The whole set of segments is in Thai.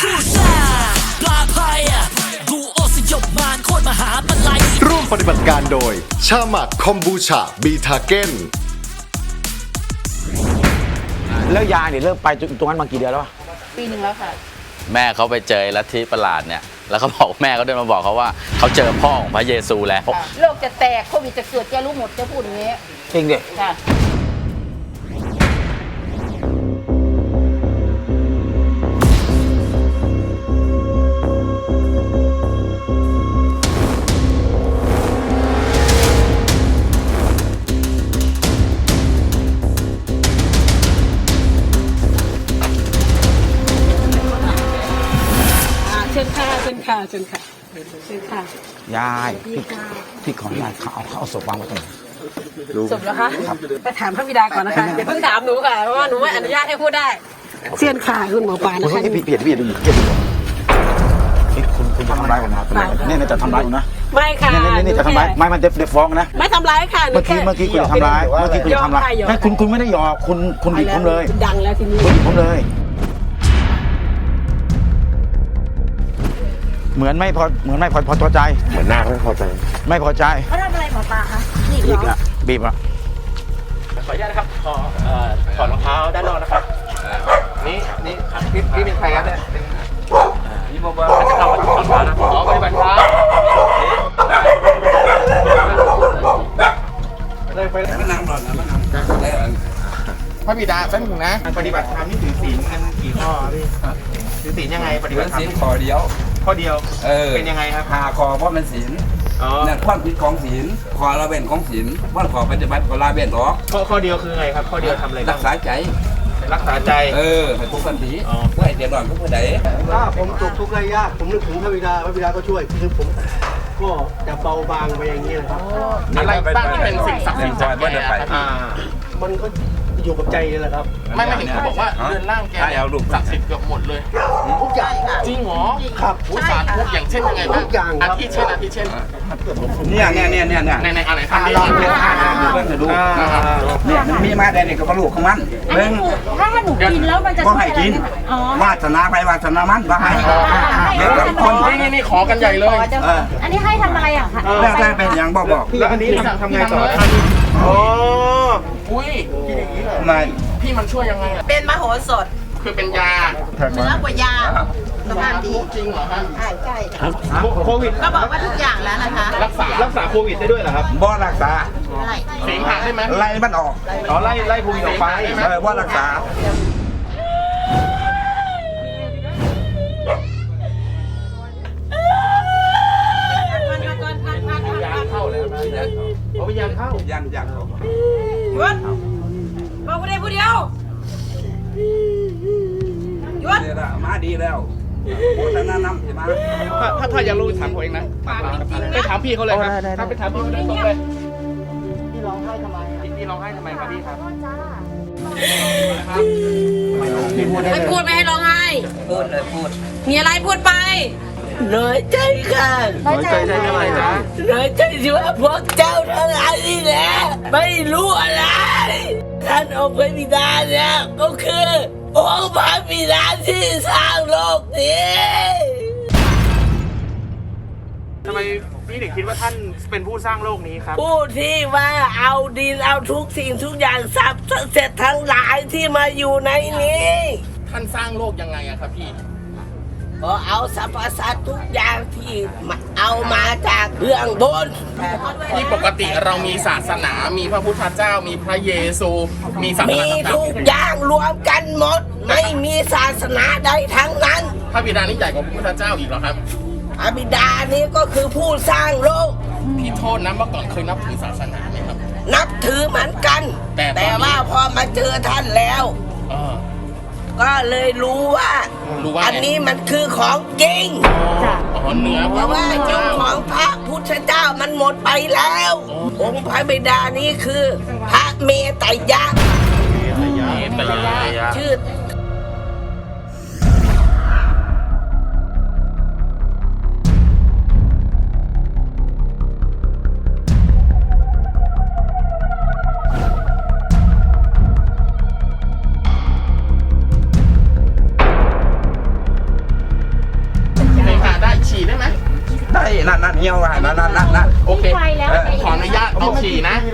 คู่ซ่าปลาพายดูโอสยบมารโคตรมหาปลัยร่วมปฏิบัติการโดย ชาหมักคอมบูชาบีทาเกนแล้วยายเนี่ยเลิกไปตรงนั้นมากี่เดือนแล้ววะปีหนึ่งแล้วค่ะ แม่เขาไปเจอลัทธิประหลาดเนี่ย แล้วเขาบอกแม่เขาเดินมาบอกเขาว่าเขาเจอพ่อของพระเยซูแล้ว โลกจะแตกโควิดจะเกิดแกรู้หมดจะพูดอย่างนี้ จริงดิค่ะ ญค่ะเชิญค่ะเชิญค่ะเชิญค่ะยายพี่พี่ขออนุญาตเขาเอาเขาเอาศพวางไว้ตรงไหนจบแล้วคะไปถามพระบิดาก่อนนะคะอย่าเพิ่งถามหนูค่ะเพราะว่าหนูไม่อนุญาตให้พูดได้เชิญค่ะคุณหมอปลาคุณนะคะพี่เปลี่ยนพี่เปลี่ยนดูเปลี่ยนดูนี่คุณคุณจะทำร้ายผมนะเนี่ยเนี่ยจะทำร้ายผมนะไม่ค่ะเนี่ยเนี่ยเนี่ยจะทำร้ายไม่มันจะเดี๋ยวฟ้องนะไม่ทำร้ายค่ะหนูเมื่อกี้แค่เมื่อกี้คุณจะทำร้ายเมื่อกี้คุณจะทำร้ายยอมค่ะยอมไม่คุณคุณไม่ได้หยอกคุณคุณหยิบผมเลยดังแล้วทีนี้คุณหยิบผมเลย เหมือนไม่พอเหมือนไม่พอพอใจ เหมือนหน้าไม่พอใจไม่พอใจเขาทำอะไรหมอปลาคะนี่บีบเหรออะบีบอะขออนุญาตนะครับ ขอเอ่อถอดรองเท้าด้านนอกนะครับนี่นี่พี่พี่เป็นใครครับเนี่ยเป็นนี่บอกว่าจะเข้าปฏิบัติธรรมนะอ๋อปฏิบัติธรรมเลยไปแล้วนั่งหล่อนนะนั่งพระบิดาแป๊บนึงนะ ปฏิบัติธรรมนี่ถือศีลกันกี่ข้อพี่ถือศีลยังไงปฏิบัติธรรมศีลข้อเดียว ข้อเดียวเออ เป็นยังไงครับหาคอเพราะมันศีลอ๋อนั่นความผิดของศีลขอละเว้นของศีลวันขอปฏิบัติก็ละเว้นออกข้อข้อเดียวคือไงครับ ข้อเดียวทำอะไรรับ้างกษาใจ รักษาใจ เออให้ผู้กันดีอ๋อ เพื่อให้เดือดร้อนผู้ผู้ใดถ้าผมตกทุกข์ได้ยาก ผมนึกถึงพระบิดาพระบิดาก็ช่วยคือผมก็จะเบาบางไปอย่างนี้นะครับ อะไรบ้างที่เป็นสิ่งศักดิ์สิทธิ์จากแกครับอ่ามันก็ อยู่กับใจนี่แหละครับ ไม่ไม่เห็นเขาบอกว่าเรือนร่างแกเนี่ยศักดิ์สิทธิ์เกือบหมดเลย ทุกอย่างจริงเหรอครับอุสาทุกอย่างเช่นยังไงบ้างทุกอย่างครับอาทิเช่นอาทิเช่นเนี่ยเนี่ยเนี่ยเนี่ยเนี่ยในในอะไรอ่าทำลองเล่นอ่าดูเบิ่งให้ดูเนี่ยมันมีมาได้เนี่ยก็บรรลุของมันอันเบิ่นี้งคือถ้าหนูกินแล้วมันจะก็ช่วยให้อะไรกินไหมอ๋อวาสนาไปวาสนามันว่าให้เด็กกับคนนี่นี่นี่ขอกันใหญ่เลย เอออันนี้ให้ทำอะไรอะคะแล้วถ้าเป็นอย่างบอกบอก แล้วอันนี้ทำทำไงต่ออ๋ ออุ้ยไม่พี่มันช่วยยังไงอะเป็นมโหสถคือเป็นยาเนื้อกว่ายาสภาพดีจริงเหรอครับใช่ใช่โควิดก็บอกว่าทุกอย่างแล้วนะคะรักษารักษาโควิดได้ด้วยเหรอครับบ่รักษาเสียงหักได้ไหมไล่มันออกอ๋อไล่ไล่โควิดออกไปเออบ่รักษายาเข้าแล้วนะ เอาไปยาเข้ายังยังเขาหยุดบอกผู้ใดผู้เดียวหยุดเดี๋ยวละมาดีแล้วโฆษณานำใช่ไหมถ้าถ้าถ้าอยากรู้ถามผมเองนะไปถามพี่เขาเลยครับถ้าไปถามพี่เขาเลยตรงเลยพี่ร้องไห้ทำไมพี่ร้องไห้ทำไมครับพี่ครับไม่พูดไม่ให้ร้องไห้พูดเลยพูด มีอะไรพูดไป น้อยใจค่ะน้อยใจได้เท่าไหร่นะน้อยใจที่ว่าพวกเจ้าทั้งหลายนี่แหละไม่รู้อะไร ท่านองค์พระบิดาเนี่ยก็คือองค์พระบิดาที่สร้างโลกนี้ทำไมพี่ถึงคิดว่าท่านเป็นผู้สร้างโลกนี้ครับ ผู้ที่ว่าเอาดินเอาทุกสิ่งทุกอย่างทรัพย์เสร็จทั้งหลายที่มาอยู่ในนี้ ท่านสร้างโลกยังไงอะครับพี่ ก็เอาสรรพสัตว์ทุกอย่างที่มาเอามาจากเบื้องบน ที่ปกติเรามีศาสนา มีพระพุทธเจ้า มีพระเยซู มีศาสมีนาต่างทุกอย่างรวมกันหมด ไม่มีศาสนาใดทั้งนั้นๆพระบิดานี่ใหญ่กว่าพระพุทธเจ้าอีกเหรอครับพระบิดานี้ก็คือผู้สร้างโลก พี่โทษนะเมื่อก่อนเคยนับถือศาสนาไหมครับ นับถือเหมือนกัน แต่ตอนนี้แต่ว่าพอมาเจอท่านแล้วเออ ก็เลยรู้ว่า รู้ว่าอันนี้มันคือของจริงอ๋อเนื้อเพราะว่ายุคของพระพุทธเจ้ามันหมดไปแล้วองค์พระบิดานี้คือ พระเมตไตรยะแต่ยาชื่อ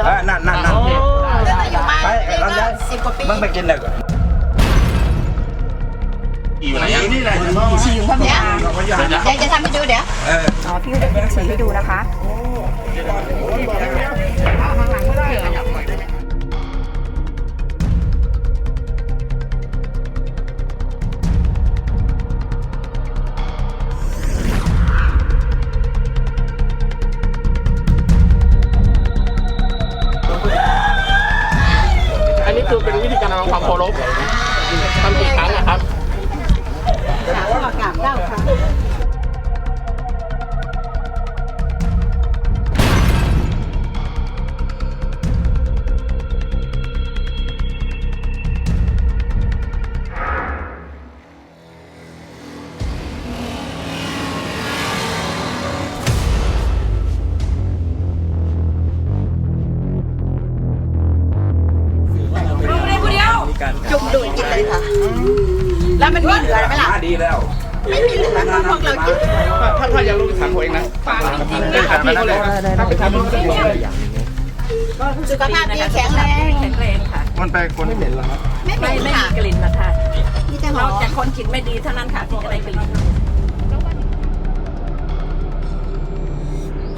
ฉี่นะเออนั่นนั่นนั่นโอเคไปลำไยมึงไปกินเลยอยู่ไหนอะนี่แหละฉี่อยู่ข้างในเดี๋ยวนะเดี๋ยวจะทำให้ดูเดี๋ยวเอออ๋อพี่จะเป็นฉี่ให้ดูนะคะอัน กินเลยค่ะ แล้วมันมีเหลือไหมล่ะ ดีแล้วไม่มีเหลือเพราะพวกเรากินถ้าถ้าอยากรู้ถามผมเองนะถามพี่เขาเลยถ้าไปถามพี่เขาเลยสุขภาพดีแข็งแรงแข็งแรงค่ะมันไปคนไม่เหม็นเหรอครับไม่ไม่เป็นไม่ค่ะมีกลิ่นนะคะมีแต่หนออกมจากคนกินไม่ดีเท่านั้นค่ะที่จะได้กลิ่น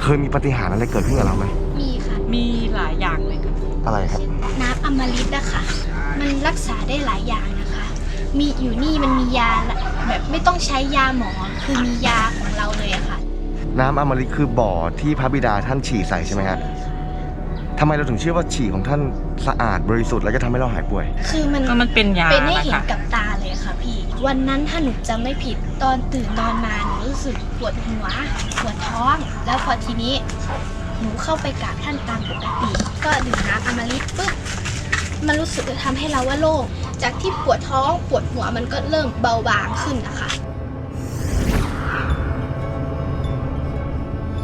เคยมีปาฏิหารย์อะไรเกิดขึ้นกับเราไหมมีค่ะ มีหลายอย่างเลยค่ะ อะไรครับ น้ำอมฤตอะค่ะ มันรักษาได้หลายอย่างนะคะ มีอยู่นี่มันมียาละแบบไม่ต้องใช้ยาหมอ คือมียาของเราเลยอะค่ะ น้ำอมฤตคือบ่อที่พระบิดาท่านฉี่ใส่ใช่ไหมฮะทำไมเราถึงเชื่อว่าฉี่ของท่านสะอาดบริสุทธิ์แล้วจะทำให้เราหายป่วย คือมันก็มันเป็นยาเป็นให้นะเห็นคะ กับตาเลยค่ะพี่ วันนั้นถ้าหนูจำไม่ผิดตอนตื่นนอนมาหนูรู้สึกปวดหัวปวดท้อง แล้วพอทีนี้ หนูเข้าไปกราบท่านตามปกติ ก็ดื่มน้ำอมฤตปุ๊บ มันรู้สึกจะทำให้เราว่าโล่ง จากที่ปวดท้องปวดหัวมันก็เริ่มเบาบางขึ้นนะคะ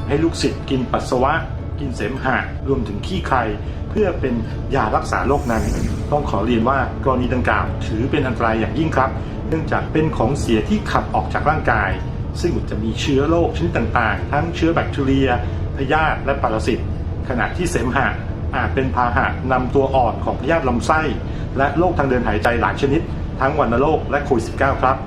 ให้ลูกศิษย์กินปัสสาวะ กินเสมหะรวมถึงขี้ไคร เพื่อเป็นยารักษาโรคนั้น ต้องขอเรียนว่ากรณีดังกล่าวถือเป็นอันตรายอย่างยิ่งครับ เนื่องจากเป็นของเสียที่ขับออกจากร่างกาย ซึ่งจะมีเชื้อโรคชนิดต่างๆ ทั้งเชื้อแบคทีเรียพยาธิและปรสิตขณะที่เสมหะ อาจเป็นพาหะนำตัวอ่อนของพยาธิลำไส้ และโรคทางเดินหายใจหลายชนิด ทั้งวัณโรคและโควิด -19 ครับ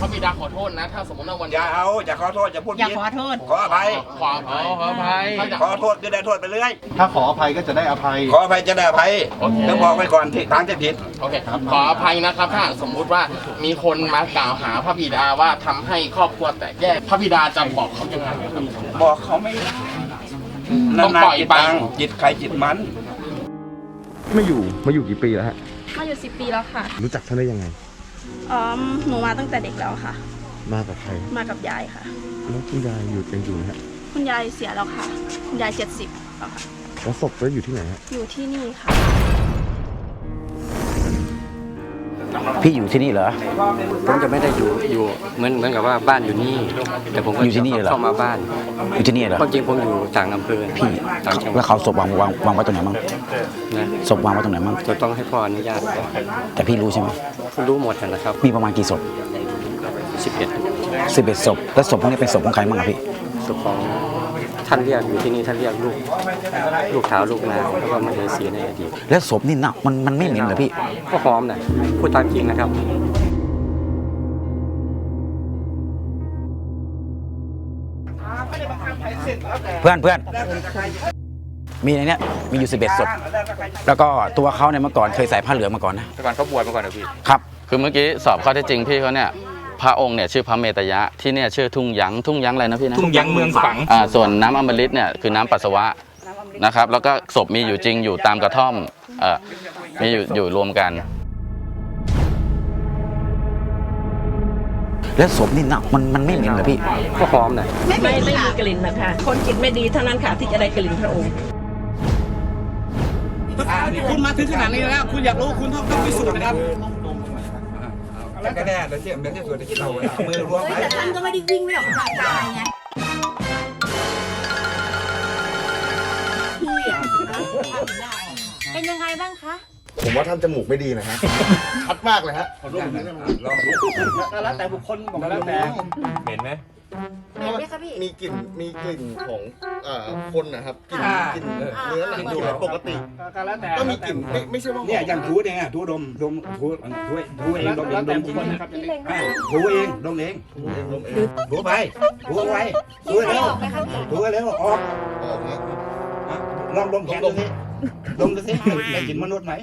พระบิดาขอโทษนะ ถ้าสมมติว่าวันอย่าเอา อย่าขอโทษอย่าพูดอย่าผิดขอโทษ ขออภัย ขอขออภัย ขอโทษก็ได้โทษไปเรื่อย ถ้าขออภัยก็จะได้อภัย ขออภัยจะได้อภัยต้องบอกไว้ก่อนที่ทางจะผิด โอเค ขออภัยนะครับ ถ้าสมมุติว่ามีคนมากล่าวหาพระบิดาว่าทำให้ครอบครัวแตกแยก พระบิดาจะบอกเขายังไงครับบอกเขาไม่ ต้องปล่อยจิตไป ตังจิตใครจิตมัน ไม่อยู่มาอยู่กี่ปีแล้วฮะ มาอยู่สิบปีแล้วค่ะรู้จักท่านได้ยังไง อ๋อหนูมาตั้งแต่เด็กแล้วค่ะ มากับใครมากับยายค่ะ แล้วคุณยายอยู่ยังอยู่ไหมฮะคุณยายเสียแล้วค่ะ คุณยายเจ็ดสิบแล้วค่ะ แล้วศพก็อยู่ที่ไหนฮะอยู่ที่นี่ค่ะ พี่อยู่ที่นี่เหรอ ผมจะไม่ได้อยู่อยู่เหมือนเหมือนกับว่าบ้านอยู่นี่ แต่ผมก็อยู่ที่นี่เหรอ เข้ามาบ้านอยู่ที่นี่เหรอ ความจริงผมอยู่ต่างอำเภอพี่ต่างจังหวัแล้ดวเขาศพวางวางวางไว้ตรงไหนมั้งนะศพวางไว้ตรงไหนมั้งจะต้องให้พ่ออนุญาตก่อนแต่พี่รู้ใช่ไหมรู้หมดนะครับมีประมาณกี่ศพ11สิบเอ็ดศพแล้วศพพวกนี้เป็นศพของใครบ้างอะพี่ศพของ ท่านเรียกอยู่ที่นี่ท่านเรียกลูกลูกเท้าลูกนางแล้วก็มาเหเสียในอดีตแล้วศพนี่นะมันมันไม่เหม็นเหรอพี่ก็หอมนะพูดตามจริงนะครับเพื่อนเพื่อนมีในเนี้ยมีอยู่สิบเอ็ดศพแล้วก็ตัวเขาเนี่ยเมื่อก่อนเคยใส่ผ้าเหลืองมาก่อนนะก่อนเขาบวชมาก่อนนะพี่ครับ คือเมื่อกี้สอบข้อเท็จจริงพี่เขาเนี่ย พระองค์เนี่ยชื่อพระเมตยะที่เนี่ยชื่อทุ่งหยังทุ่งหยังอะไรนะพี่นะทุ่งยังเมืองฝังอ่าส่วนน้ำอมฤตเนี่ยคือน้ำปัสสาวะนะครับแล้วก็ศพมีอยู่จริงอยู่ตามกระท่อมเอ่อมีอยู่อยู่รวมกัน แล้วศพนี่นะมันมันไม่เหม็นเหรอพี่ก็หอมนะไม่ไม่มีกลิ่นนะคะคนกินไม่ดีเท่านั้นค่ะที่จะได้กลิ่นพระองค์คุณมาถึงขนาดนี้แล้ว คุณอยากรู้คุณต้องต้องพิสูจน์นะครับ แล้วก็แน่แต่เทียมเป็นที่สุดที่เราเอามือรวมไว้แต่ท่านก็ไม่ได้วิ่งไม่ออกจากกายไงเป็นยังไงบ้างคะผมว่าท่านจมูกไม่ดีนะฮะ ชัดมากเลยฮะลองดูแล้วแต่บุคคลบอกแล้วแต่เหม็นไหม เพราะว่ามีกลิ่นมีกลิ่นของเอ่อคนนะครับกลิ่นกลิ่นเนื้อหนังอยู่ปกติ ก็แล้วแต่ก็มีกลิ่นไม่ไม่ใช่ว่าเนี่ยอย่างทูเองอะทูดมดมทูทูทูเองดมเอแล้วงดแต่มบุจคริงคลนะครับอ่าทูเองดมเองเองลมเองทูไปทูเอาไว้ทูเร็วทูเร็วออกออกนะลองดมแขนดูสิดมดูสิได้กลิ่นมนุษย์ไหม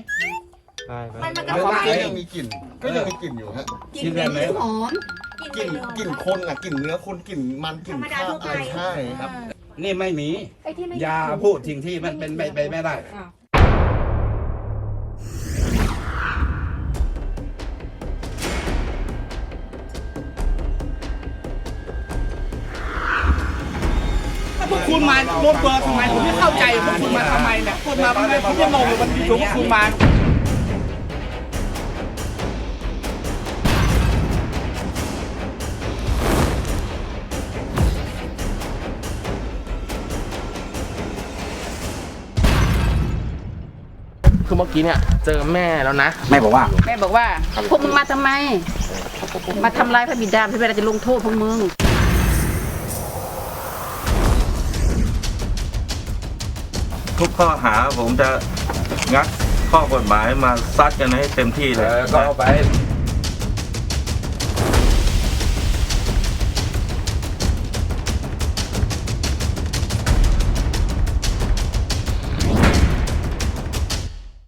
มันมันก็ก็หอมยังมีกลิ่นก็ยังมีกลิ่นอยู่ฮะกินแบบไหนหอม กลิ่นกลิ่นคนอะกลิ่นเนื้อคนกลิ่นมันกลิ่นข้าวอะไรใช่ครับ นี่ไม่มี ไอ้ที่ไม่อย่าพูดสิ่งที่มันเป็นไปไปไม่ได้พวกคุณมาโดนเบอร์ทำไมผมไม่เข้าใจพวกคุณมาทำไมเนี่ยคนมาผมผมจะงงเลยมันอยู่พวกคุณมา มื่อกี้เนี่ยเจอแม่แล้วนะ แม่บอกว่า แม่บอกว่า พวกมึงมาทำไม มาทำลายพระบิดาพระบิดาจะลงโทษพวกมึง ทุกข้อหาผมจะงัดข้อกฎหมายมาซัดกันให้เต็มที่เลย ก็เอาไป